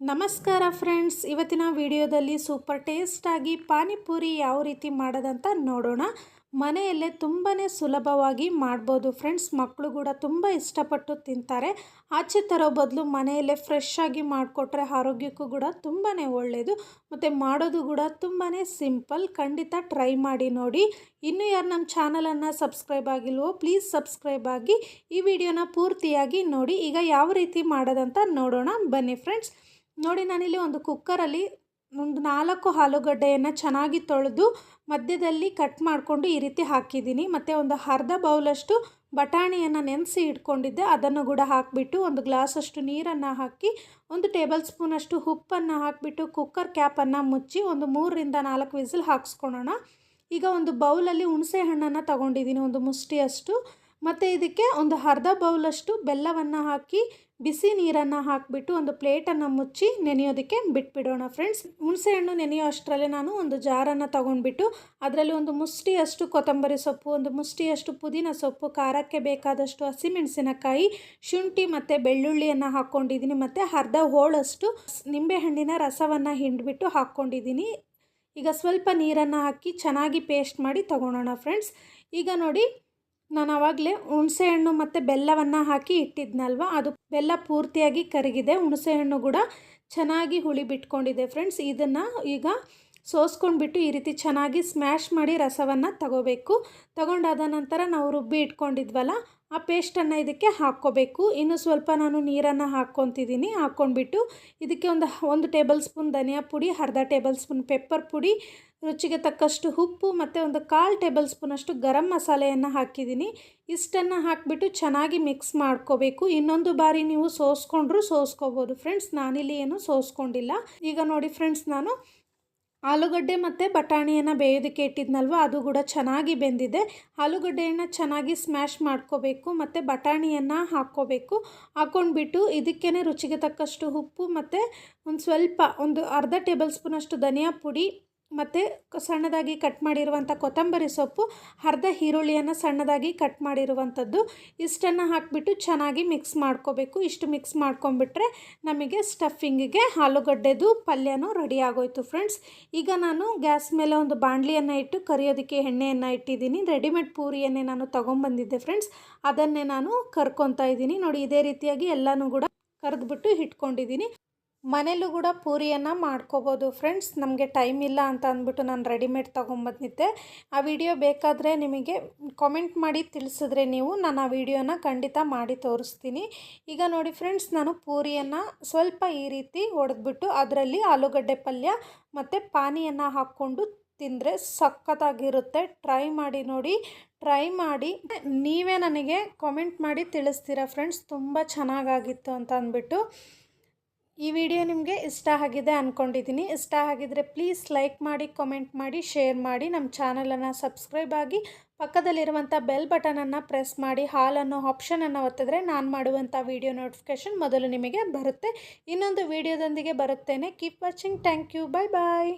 ನಮಸ್ಕಾರ ಫ್ರೆಂಡ್ಸ್. ಇವತ್ತಿನ ವಿಡಿಯೋದಲ್ಲಿ ಸೂಪರ್ ಟೇಸ್ಟಾಗಿ ಪಾನಿಪುರಿ ಯಾವ ರೀತಿ ಮಾಡೋದಂತ ನೋಡೋಣ. ಮನೆಯಲ್ಲೇ ತುಂಬಾ ಸುಲಭವಾಗಿ ಮಾಡ್ಬೋದು ಫ್ರೆಂಡ್ಸ್. ಮಕ್ಕಳು ಕೂಡ ತುಂಬ ಇಷ್ಟಪಟ್ಟು ತಿಂತಾರೆ. ಆಚೆ ತರೋ ಬದಲು ಮನೆಯಲ್ಲೇ ಫ್ರೆಶ್ ಆಗಿ ಮಾಡಿಕೊಟ್ರೆ ಆರೋಗ್ಯಕ್ಕೂ ಕೂಡ ತುಂಬಾ ಒಳ್ಳೆಯದು ಮತ್ತು ಮಾಡೋದು ಕೂಡ ತುಂಬಾ ಸಿಂಪಲ್ ಖಂಡಿತ ಟ್ರೈ ಮಾಡಿ ನೋಡಿ. ಇನ್ನೂ ಯಾರು ನಮ್ಮ ಚಾನಲನ್ನು ಸಬ್ಸ್ಕ್ರೈಬ್ ಆಗಿಲ್ವೋ ಪ್ಲೀಸ್ ಸಬ್ಸ್ಕ್ರೈಬ್ ಆಗಿ ಈ ವಿಡಿಯೋನ ಪೂರ್ತಿಯಾಗಿ ನೋಡಿ. ಈಗ ಯಾವ ರೀತಿ ಮಾಡೋದಂತ ನೋಡೋಣ. ಬನ್ನಿ ಫ್ರೆಂಡ್ಸ್. ನೋಡಿ ನಾನಿಲ್ಲಿ ಒಂದು ಕುಕ್ಕರಲ್ಲಿ ಒಂದು ನಾಲ್ಕು ಆಲೂಗಡ್ಡೆಯನ್ನು ಚೆನ್ನಾಗಿ ತೊಳೆದು ಮಧ್ಯದಲ್ಲಿ ಕಟ್ ಮಾಡಿಕೊಂಡು ಈ ರೀತಿ ಹಾಕಿದ್ದೀನಿ. ಮತ್ತು ಒಂದು ಅರ್ಧ ಬೌಲಷ್ಟು ಬಟಾಣಿಯನ್ನು ನೆನೆಸಿ ಇಟ್ಕೊಂಡಿದ್ದೆ. ಅದನ್ನು ಕೂಡ ಹಾಕಿಬಿಟ್ಟು ಒಂದು ಗ್ಲಾಸಷ್ಟು ನೀರನ್ನು ಹಾಕಿ ಒಂದು ಟೇಬಲ್ ಸ್ಪೂನಷ್ಟು ಉಪ್ಪನ್ನು ಹಾಕಿಬಿಟ್ಟು ಕುಕ್ಕರ್ ಕ್ಯಾಪನ್ನು ಮುಚ್ಚಿ ಒಂದು ಮೂರರಿಂದ ನಾಲ್ಕು ವಿಸಿಲ್ ಹಾಕ್ಸ್ಕೊಳೋಣ ಈಗ ಒಂದು ಬೌಲಲ್ಲಿ ಹುಣಸೆ ಹಣ್ಣನ್ನು ತಗೊಂಡಿದ್ದೀನಿ. ಒಂದು ಮುಷ್ಟಿಯಷ್ಟು. ಮತ್ತು ಇದಕ್ಕೆ ಒಂದು ಅರ್ಧ ಬೌಲಷ್ಟು ಬೆಲ್ಲವನ್ನು ಹಾಕಿ ಬಿಸಿ ನೀರನ್ನು ಹಾಕಿಬಿಟ್ಟು ಒಂದು ಪ್ಲೇಟನ್ನು ಮುಚ್ಚಿ ನೆನೆಯೋದಕ್ಕೆ ಬಿಟ್ಬಿಡೋಣ ಫ್ರೆಂಡ್ಸ್. ಹುಣಸೆಹಣ್ಣು ನೆನೆಯೋ ಅಷ್ಟರಲ್ಲೇ ನಾನು ಒಂದು ಜಾರನ್ನು ತೊಗೊಂಡ್ಬಿಟ್ಟು ಅದರಲ್ಲಿ ಒಂದು ಮುಷ್ಟಿಯಷ್ಟು ಕೊತ್ತಂಬರಿ ಸೊಪ್ಪು, ಒಂದು ಮುಷ್ಟಿಯಷ್ಟು ಪುದೀನ ಸೊಪ್ಪು, ಖಾರಕ್ಕೆ ಬೇಕಾದಷ್ಟು ಹಸಿಮೆಣಸಿನಕಾಯಿ, ಶುಂಠಿ ಮತ್ತು ಬೆಳ್ಳುಳ್ಳಿಯನ್ನು ಹಾಕ್ಕೊಂಡಿದ್ದೀನಿ ಮತ್ತು ಅರ್ಧ ಹೋಳಷ್ಟು ನಿಂಬೆಹಣ್ಣಿನ ರಸವನ್ನು ಹಿಂಡಿಬಿಟ್ಟು ಹಾಕ್ಕೊಂಡಿದ್ದೀನಿ. ಈಗ ಸ್ವಲ್ಪ ನೀರನ್ನು ಹಾಕಿ ಚೆನ್ನಾಗಿ ಪೇಸ್ಟ್ ಮಾಡಿ ತೊಗೊಳೋಣ ಫ್ರೆಂಡ್ಸ್. ಈಗ ನೋಡಿ ನಾನು ಆವಾಗಲೇ ಹುಣಸೆಹಣ್ಣು ಮತ್ತು ಬೆಲ್ಲವನ್ನು ಹಾಕಿ ಇಟ್ಟಿದ್ನಲ್ವ? ಅದು ಬೆಲ್ಲ ಪೂರ್ತಿಯಾಗಿ ಕರಗಿದೆ. ಹುಣಸೆಹಣ್ಣು ಕೂಡ ಚೆನ್ನಾಗಿ ಹುಳಿ ಬಿಟ್ಕೊಂಡಿದೆ ಫ್ರೆಂಡ್ಸ್ ಇದನ್ನು ಈಗ ಸೋಸ್ಕೊಂಡ್ಬಿಟ್ಟು ಈ ರೀತಿ ಚೆನ್ನಾಗಿ ಸ್ಮ್ಯಾಶ್ ಮಾಡಿ ರಸವನ್ನು ತಗೋಬೇಕು. ತಗೊಂಡಾದ ನಂತರ ನಾವು ರುಬ್ಬಿ ಇಟ್ಕೊಂಡಿದ್ವಲ್ಲ, ಆ ಪೇಸ್ಟನ್ನು ಇದಕ್ಕೆ ಹಾಕ್ಕೋಬೇಕು. ಇನ್ನು ಸ್ವಲ್ಪ ನಾನು ನೀರನ್ನು ಹಾಕ್ಕೊತಿದ್ದೀನಿ ಹಾಕ್ಕೊಂಡ್ಬಿಟ್ಟು ಇದಕ್ಕೆ ಒಂದು ಒಂದು ಟೇಬಲ್ ಸ್ಪೂನ್ ಧನಿಯಾ ಪುಡಿ, ಅರ್ಧ ಟೇಬಲ್ ಸ್ಪೂನ್ ಪೆಪ್ಪರ್ ಪುಡಿ, ರುಚಿಗೆ ತಕ್ಕಷ್ಟು ಉಪ್ಪು ಮತ್ತು ಒಂದು ಕಾಲು ಟೇಬಲ್ ಸ್ಪೂನಷ್ಟು ಗರಂ ಮಸಾಲೆಯನ್ನು ಹಾಕಿದ್ದೀನಿ ಇಷ್ಟನ್ನು ಹಾಕಿಬಿಟ್ಟು ಚೆನ್ನಾಗಿ ಮಿಕ್ಸ್ ಮಾಡ್ಕೋಬೇಕು. ಇನ್ನೊಂದು ಬಾರಿ ನೀವು ಸೋಸ್ಕೊಂಡ್ರೂ ಸೋಸ್ಕೋಬೋದು. ಫ್ರೆಂಡ್ಸ್ ನಾನಿಲ್ಲಿ ಏನು ಸೋಸ್ಕೊಂಡಿಲ್ಲ. ಈಗ ನೋಡಿ ಫ್ರೆಂಡ್ಸ್ ನಾನು ಆಲೂಗಡ್ಡೆ ಮತ್ತು ಬಟಾಣಿಯನ್ನು ಬೇಯೋದಕ್ಕೆ ಇಟ್ಟಿದ್ನಲ್ವ, ಅದು ಕೂಡ ಚೆನ್ನಾಗಿ ಬೆಂದಿದೆ. ಆಲೂಗಡ್ಡೆಯನ್ನು ಚೆನ್ನಾಗಿ ಸ್ಮ್ಯಾಶ್ ಮಾಡ್ಕೋಬೇಕು, ಮತ್ತು ಬಟಾಣಿಯನ್ನು ಹಾಕ್ಕೋಬೇಕು. ಹಾಕ್ಕೊಂಡ್ಬಿಟ್ಟು ಇದಕ್ಕೇ ರುಚಿಗೆ ತಕ್ಕಷ್ಟು ಉಪ್ಪು ಮತ್ತು ಒಂದು ಸ್ವಲ್ಪ, ಒಂದು ಅರ್ಧ ಟೇಬಲ್ ಸ್ಪೂನಷ್ಟು ಧನಿಯಾ ಪುಡಿ ಮತ್ತು ಸಣ್ಣದಾಗಿ ಕಟ್ ಮಾಡಿರುವಂಥ ಕೊತ್ತಂಬರಿ ಸೊಪ್ಪು, ಅರ್ಧ ಈರುಳ್ಳಿಯನ್ನು ಸಣ್ಣದಾಗಿ ಕಟ್ ಮಾಡಿರುವಂಥದ್ದು. ಇಷ್ಟನ್ನು ಹಾಕಿಬಿಟ್ಟು ಚೆನ್ನಾಗಿ ಮಿಕ್ಸ್ ಮಾಡ್ಕೋಬೇಕು. ಇಷ್ಟು ಮಿಕ್ಸ್ ಮಾಡ್ಕೊಂಬಿಟ್ರೆ ನಮಗೆ ಸ್ಟಫಿಂಗಿಗೆ ಆಲೂಗಡ್ಡೆದು, ಪಲ್ಯನೂ ರೆಡಿ ಆಗೋಯ್ತು ಫ್ರೆಂಡ್ಸ್ ಈಗ ನಾನು ಗ್ಯಾಸ್ ಮೇಲೆ ಒಂದು ಬಾಣಲಿಯನ್ನು ಇಟ್ಟು ಕರಿಯೋದಕ್ಕೆ ಎಣ್ಣೆಯನ್ನು ಇಟ್ಟಿದ್ದೀನಿ. ರೆಡಿಮೇಡ್ ಪೂರಿಯನ್ನೇ ನಾನು ತೊಗೊಂಬಂದಿದ್ದೆ ಫ್ರೆಂಡ್ಸ್ ಅದನ್ನೇ ನಾನು ಕರ್ಕೊತಾ ಇದ್ದೀನಿ. ನೋಡಿ, ಇದೇ ರೀತಿಯಾಗಿ ಎಲ್ಲನೂ ಕೂಡ ಕರೆದ್ಬಿಟ್ಟು ಇಟ್ಕೊಂಡಿದ್ದೀನಿ. ಮನೇಲೂ ಕೂಡ ಪೂರಿಯನ್ನು ಮಾಡ್ಕೋಬೋದು. ಫ್ರೆಂಡ್ಸ್ ನಮಗೆ ಟೈಮ್ ಇಲ್ಲ ಅಂತ ಅಂದ್ಬಿಟ್ಟು ನಾನು ರೆಡಿಮೇಡ್ ತೊಗೊಂಬಂದಿದ್ದೆ. ಆ ವಿಡಿಯೋ ಬೇಕಾದರೆ ನಿಮಗೆ ಕಾಮೆಂಟ್ ಮಾಡಿ ತಿಳಿಸಿದ್ರೆ ನೀವು, ನಾನು ಆ ವಿಡಿಯೋನ ಖಂಡಿತ ಮಾಡಿ ತೋರಿಸ್ತೀನಿ. ಈಗ ನೋಡಿ ಫ್ರೆಂಡ್ಸ್ ನಾನು ಪೂರಿಯನ್ನು ಸ್ವಲ್ಪ ಈ ರೀತಿ ಹೊಡೆದ್ಬಿಟ್ಟು ಅದರಲ್ಲಿ ಆಲೂಗಡ್ಡೆ ಪಲ್ಯ ಮತ್ತು ಪಾನಿಯನ್ನು ಹಾಕ್ಕೊಂಡು ತಿಂದರೆ ಸಖತ್ತಾಗಿರುತ್ತೆ. ಟ್ರೈ ಮಾಡಿ ನೋಡಿ ಟ್ರೈ ಮಾಡಿ. ನೀವೇ ನನಗೆ ಕಾಮೆಂಟ್ ಮಾಡಿ ತಿಳಿಸ್ತೀರಾ ಫ್ರೆಂಡ್ಸ್ ತುಂಬ ಚೆನ್ನಾಗಾಗಿತ್ತು ಅಂತ ಅಂದ್ಬಿಟ್ಟು. ಈ ವಿಡಿಯೋ ನಿಮಗೆ ಇಷ್ಟ ಆಗಿದೆ ಅಂದ್ಕೊಂಡಿದ್ದೀನಿ ಇಷ್ಟ ಆಗಿದ್ರೆ ಪ್ಲೀಸ್ ಲೈಕ್ ಮಾಡಿ ಕಮೆಂಟ್ ಮಾಡಿ ಶೇರ್ ಮಾಡಿ. ನಮ್ಮ ಚಾನಲನ್ನು ಸಬ್ಸ್ಕ್ರೈಬ್ ಆಗಿ ಪಕ್ಕದಲ್ಲಿರುವಂಥ ಬೆಲ್ ಬಟನನ್ನು ಪ್ರೆಸ್ ಮಾಡಿ. ಹಾಲನ್ನು ಆಪ್ಷನನ್ನು ಒತ್ತಿದ್ರೆ ನಾನು ಮಾಡುವಂಥ ವಿಡಿಯೋ ನೋಟಿಫಿಕೇಷನ್ ಮೊದಲು ನಿಮಗೆ ಬರುತ್ತೆ. ಇನ್ನೊಂದು ವಿಡಿಯೋದೊಂದಿಗೆ ಬರುತ್ತೇನೆ. Keep watching thank you bye bye